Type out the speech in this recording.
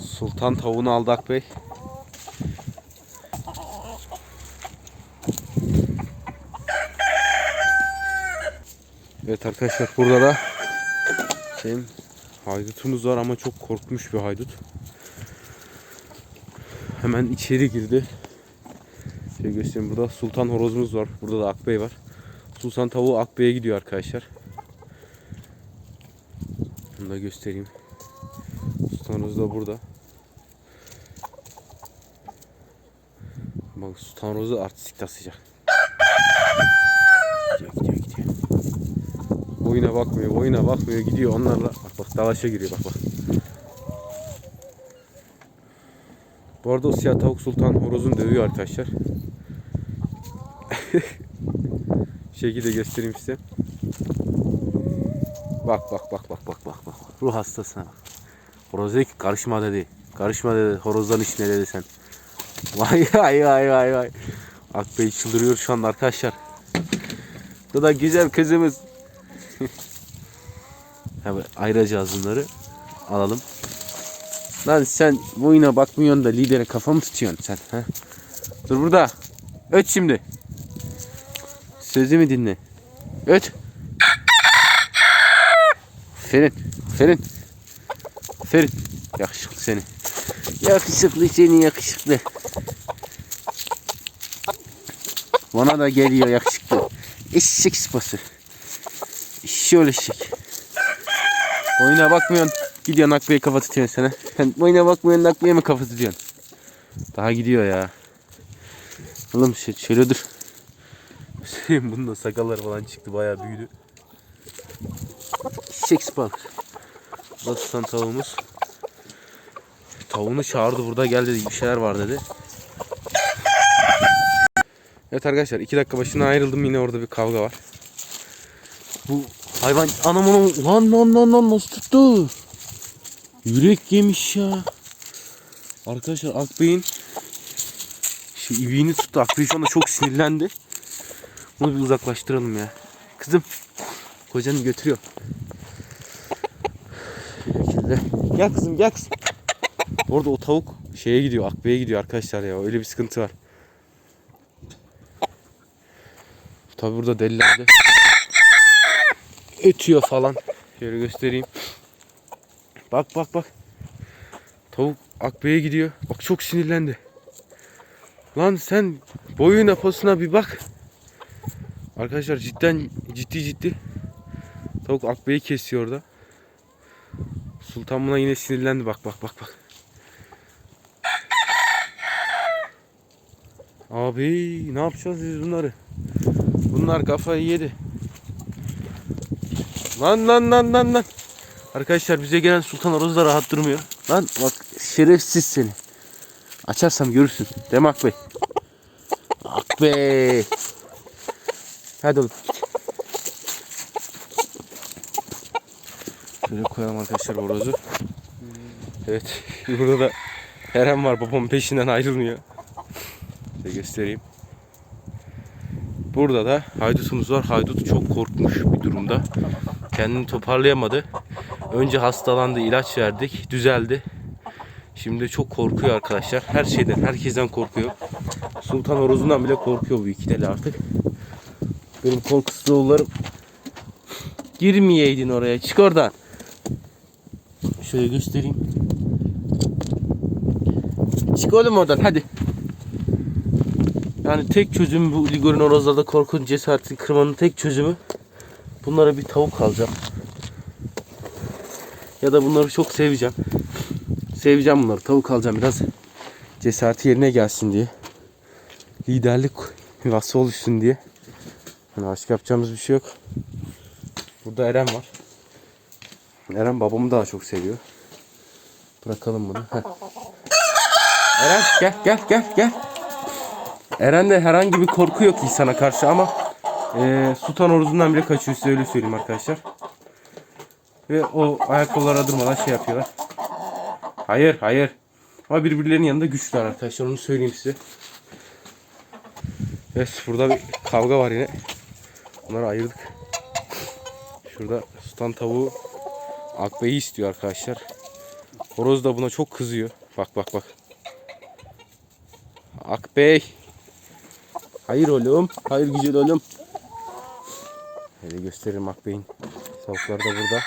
Sultan tavuğunu aldı Akbey. Evet arkadaşlar burada da şeyim haydutumuz var ama çok korkmuş bir haydut. Hemen içeri girdi. Şöyle göstereyim burada sultan horozumuz var. Burada da Akbey var. Sultan tavuğu Akbey'e gidiyor arkadaşlar. Bunu da göstereyim. Horoz da burada. Bak horozu artistik tasacak. Gidiyor gidiyor gidiyor. Boyuna bakmıyor, boyuna bakmıyor gidiyor onlarla. Bak bak dalaşa giriyor bak bak. Bu arada o siyah tavuk sultan horozunu dövüyor arkadaşlar. Şekilde göstereyim size. Bak bak bak bak bak bak bak. Ruh hastasına bak. Horoz dedi ki karışma dedi. Karışma dedi. Horozdan içine dedi sen. Vay vay vay vay vay. Akbey çıldırıyor şu anda arkadaşlar. Bu da güzel kızımız. Hemen ayıracağız bunları. Alalım. Lan sen boyuna bakmıyorsun da lidere kafa mı tutuyorsun sen? He? Dur burada. Öt şimdi. Sözümü dinle. Öt. Ferin. Ferin. Ferin. Yakışıklı seni. Yakışıklı seni yakışıklı. Bana da geliyor yakışıklı. Eşek sıpası. Şöyle eşek. Boyuna bakmıyorsun. Gidiyorsun akbeye kafa tutuyorsun sana. Sen boyuna bakmıyorsun akbeye mi kafa tutuyorsun? Daha gidiyor ya. Oğlum şey, şöyle dur. Bunun da sakalları falan çıktı bayağı büyüdü. Shakespeare. Bu da tutan tavuğumuz. Tavuğunu çağırdı burada gel dedi bir şeyler var dedi. Evet arkadaşlar iki dakika başına ayrıldım yine orada bir kavga var. Bu hayvan anam anam lan lan lan lan nasıl tuttu? Yürek yemiş ya. Arkadaşlar Akbey'in şu ibiğini tuttu. Akbey şu anda çok sinirlendi. Bunu bir uzaklaştıralım ya. Kızım kocanı götürüyor. Şekilde. Gel kızım gel kızım. Orada o tavuk şeye gidiyor Akbey'e gidiyor arkadaşlar ya. Öyle bir sıkıntı var. Tabi burada delilendi. Ötüyor falan. Şöyle göstereyim. Bak bak bak. Tavuk Akbey'e gidiyor. Bak çok sinirlendi. Lan sen boyuna posuna bir bak. Arkadaşlar cidden ciddi ciddi. Tavuk Akbey'i kesiyor orada. Sultan buna yine sinirlendi bak bak bak bak. Abi ne yapacağız biz bunları? Bunlar kafayı yedi. Lan lan lan lan lan. Arkadaşlar bize gelen Sultan Horoz da rahat durmuyor. Lan bak şerefsiz seni. Açarsam görürsün. Değil mi Akbey? Akbey. Hadi oğlum. Şöyle koyalım arkadaşlar horozu. Evet. Burada da Eren var babamın peşinden ayrılmıyor. Size göstereyim. Burada da haydutumuz var. Haydut çok korkmuş bir durumda. Kendini toparlayamadı. Önce hastalandı, ilaç verdik, düzeldi. Şimdi çok korkuyor arkadaşlar. Her şeyden, herkesten korkuyor. Sultan Horoz'undan bile korkuyor bu iki deli artık. Benim korkusuz oğullarım. Girmeyeydin oraya. Çık oradan. Şöyle göstereyim. Çık oğlum oradan hadi. Yani tek çözüm bu Ligor'un horozlarda korkunç cesaretini kırmanın tek çözümü bunlara bir tavuk alacağım. Ya da bunları çok seveceğim. Seveceğim bunları. Tavuk alacağım biraz. Cesareti yerine gelsin diye. Liderlik vasfı oluşsun diye. Yani başka yapacağımız bir şey yok. Burada Eren var. Eren babamı daha çok seviyor. Bırakalım bunu. Heh. Eren gel gel gel gel. Eren'de herhangi bir korku yok insana karşı ama e, Sultan Oruzundan bile kaçıyor size öyle söyleyeyim arkadaşlar. Ve o ayakkabılara durmadan şey yapıyorlar. Hayır hayır. Ama birbirlerinin yanında güçlüler arkadaşlar onu söyleyeyim size. Evet burada bir kavga var yine. Bunları ayırdık. Şurada sultan tavuğu Akbey'i istiyor arkadaşlar. Horoz da buna çok kızıyor. Bak bak bak. Akbey. Hayır oğlum. Hayır güzel oğlum. Şöyle gösteririm Akbey'in. Tavukları da burada.